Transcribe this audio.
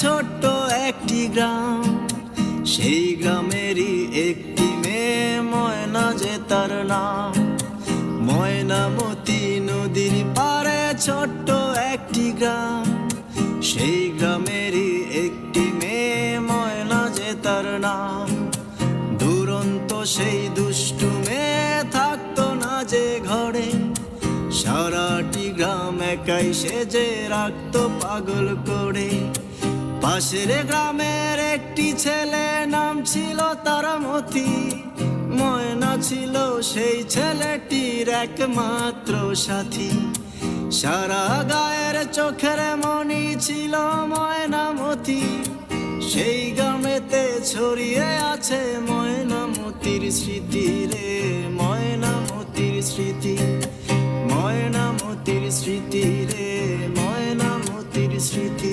ছোট্ট একটি গ্রাম। সেই গ্রামেরই একটি মেয়ে, ময়না যে তার নাম। ময়নামতি নদীর পারে ছোট্ট একটি গ্রাম। সেই গ্রামেরই একটি মেয়ে, ময়না যে তার নাম। দুরন্ত সেই দুষ্টু মেয়ে থাকতো না যে ঘরে। সারাটি গ্রাম একাই সেজে রাখতো পাগল করে। পাশের গ্রামের একটি ছেলে, নাম ছিল তার মতি ময়না ছিল সেই ছেলেটির একমাত্র সাথী। সারা গায়ের চোখের মনি ছিল ময়নামতি। সেই গ্রামেতে ছড়িয়ে আছে ময়নামতির স্মৃতি রে, ময়নামতির স্মৃতি। ময়নামতির স্মৃতি রে, ময়নামতির স্মৃতি।